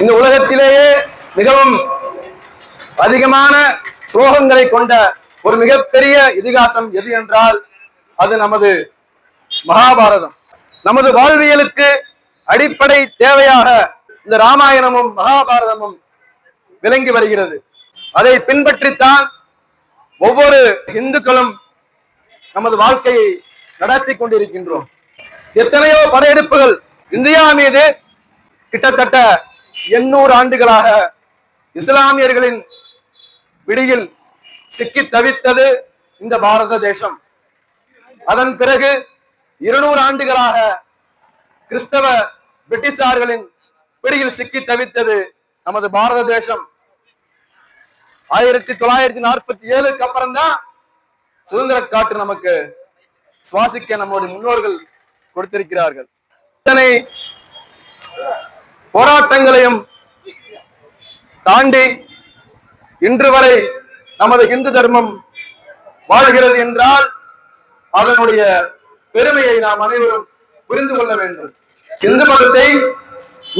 இந்த உலகத்திலேயே மிகவும் அதிகமான ஸ்லோகங்களை கொண்ட ஒரு மிகப்பெரிய இதிகாசம் எது என்றால் அது நமது மகாபாரதம். நமது வாழ்வியலுக்கு அடிப்படை தேவையாக இந்த ராமாயணமும் மகாபாரதமும் விளங்கி வருகிறது. அதை பின்பற்றித்தான் ஒவ்வொரு இந்துக்களும் நமது வாழ்க்கையை நடத்தி கொண்டிருக்கின்றோம். எத்தனையோ படையெடுப்புகள் இந்தியா மீது கிட்டத்தட்ட எண்ணூறு ஆண்டுகளாக இஸ்லாமியர்களின் பிடியில் சிக்கி தவித்தது இந்த பாரத தேசம். அதன் பிறகு இருநூறு ஆண்டுகளாக கிறிஸ்தவ பிரிட்டிஷார்களின் பிடியில் சிக்கி தவித்தது நமது பாரத தேசம். ஆயிரத்தி தொள்ளாயிரத்தி நாற்பத்தி ஏழுக்கு அப்புறம் தான் சுதந்திர காற்று நமக்கு சுவாசிக்க நம்முடைய முன்னோர்கள் கொடுத்திருக்கிறார்கள். இத்தனை போராட்டங்களையும் தாண்டி இன்று வரை நமது இந்து தர்மம் வாழ்கிறது என்றால் அதனுடைய பெருமையை நாம் அனைவரும் புரிந்து கொள்ள வேண்டும். இந்து மதத்தை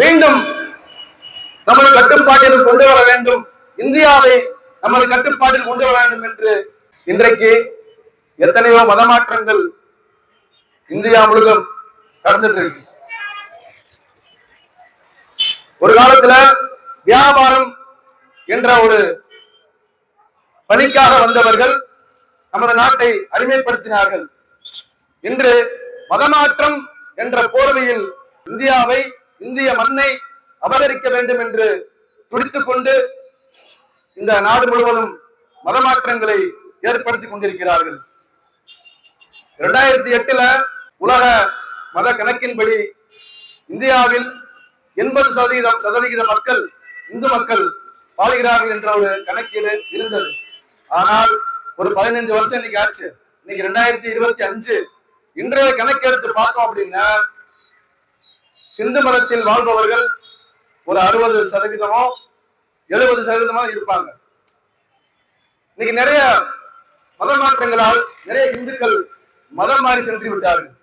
மீண்டும் நமது கட்டுப்பாட்டில் கொண்டு வர வேண்டும். இந்தியாவை நமது கட்டுப்பாட்டில் கொண்டு வர வேண்டும் என்று இன்றைக்கு எத்தனையோ மதமாற்றங்கள் இந்தியா முழுவதும் கடந்துட்டு இருக்கு. ஒரு காலத்துல வியாபாரம் என்ற ஒரு பணிக்காக வந்தவர்கள் நமது நாட்டை அடிமைப்படுத்தினார்கள். இன்று மதமாற்றம் என்ற போர்வையில் இந்தியாவை இந்திய மண்ணை அபகரிக்க வேண்டும் என்று துடித்துக் கொண்டு இந்த நாடு முழுவதும் மதமாற்றங்களை ஏற்படுத்தி கொண்டிருக்கிறார்கள். இரண்டாயிரத்தி எட்டுல உலக மத கணக்கின்படி இந்தியாவில் எண்பது சதவீதம் சதவிகித மக்கள் இந்து மக்கள் வாழ்கிறார்கள் என்ற ஒரு கணக்கீடு இருந்தது. ஆனால் ஒரு பதினைந்து வருஷம் இன்னைக்கு ஆச்சு. இன்னைக்கு ரெண்டாயிரத்தி இருபத்தி அஞ்சு. இன்றைய கணக்கெடுத்து பார்த்தோம் அப்படின்னா இந்து மதத்தில் வாழ்பவர்கள் ஒரு அறுபது சதவீதமோ எழுபது சதவீதமோ இருப்பாங்க. இன்னைக்கு நிறைய மத மாற்றங்களால் நிறைய இந்துக்கள் மதம் மாறி சென்று விட்டார்கள்.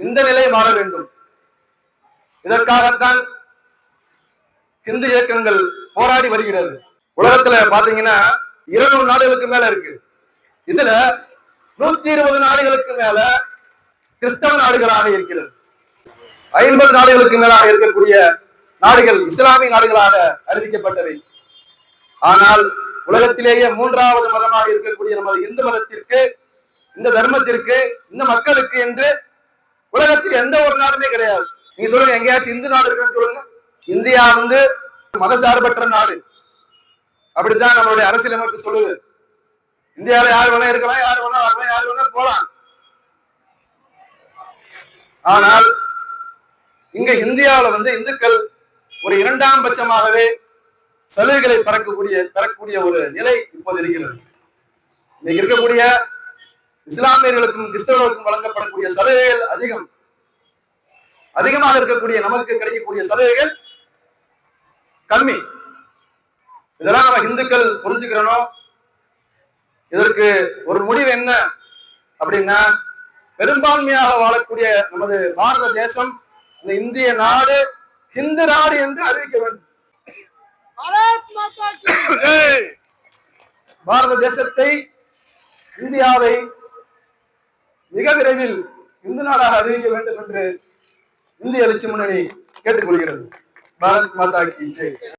இந்த நிலை மாற வேண்டும். இதற்காகத்தான் இந்து இயக்கங்கள் போராடி வருகிறது. உலகத்துல பாத்தீங்கன்னா இருநூறு நாடுகளுக்கு மேல இருக்கு. இதுல நூத்தி இருபது நாடுகளுக்கு மேல கிறிஸ்தவ நாடுகளாக இருக்கிறது. ஐம்பது நாடுகளுக்கு மேலாக இருக்கக்கூடிய நாடுகள் இஸ்லாமிய நாடுகளாக அறிவிக்கப்பட்டவை. ஆனால் உலகத்திலேயே மூன்றாவது மதமாக இருக்கக்கூடிய நமது இந்து மதத்திற்கு இந்த தர்மத்திற்கு இந்த மக்களுக்கு என்று உலகத்தில் எந்த ஒரு நாடுமே கிடையாது. நீங்க சொல்லுங்க எங்கேயாச்சும் இந்து நாடு இருக்குன்னு சொல்லுங்க. இந்தியா வந்து மதசார்பற்ற நாடு. அப்படித்தான் நம்மளுடைய அரசியலமைப்பு சொல்லுது. இந்தியாவில் யார் வேணா இருக்கலாம் யார் வேணா வரலாம் யார் வேணா போலாம் ஆனால் இங்க இந்தியாவில் வந்து இந்துக்கள் ஒரு இரண்டாம் பட்சமாகவே சலுகைகளை பறக்கக்கூடிய பெறக்கூடிய ஒரு நிலை இப்போது இருக்கிறது. இன்னைக்கு இருக்கக்கூடிய இஸ்லாமியர்களுக்கும் கிறிஸ்தவர்களுக்கும் வழங்கப்படக்கூடிய சலுகைகள் அதிகம். அதிகமாக இருக்கக்கூடிய நமக்கு கிடைக்கக்கூடிய சலுகைகள் கம்மி இதெல்லாம் நம்ம இந்துக்கள் புரிஞ்சுக்கிறனோ? இதற்கு ஒரு முடிவு என்ன அப்படின்னா பெரும்பான்மையாக வாழக்கூடிய நமது பாரத தேசம் இந்த இந்திய நாடு ஹிந்து நாடு என்று அறிவிக்க வேண்டும். பாரத தேசத்தை இந்தியாவை மிக விரைவில் இந்து நாடாக அறிவிக்க வேண்டும் என்று இந்திய எழுச்சி முன்னணி கேட்டுக்கொள்கிறது. பாரத் மாதா கி ஜெய்.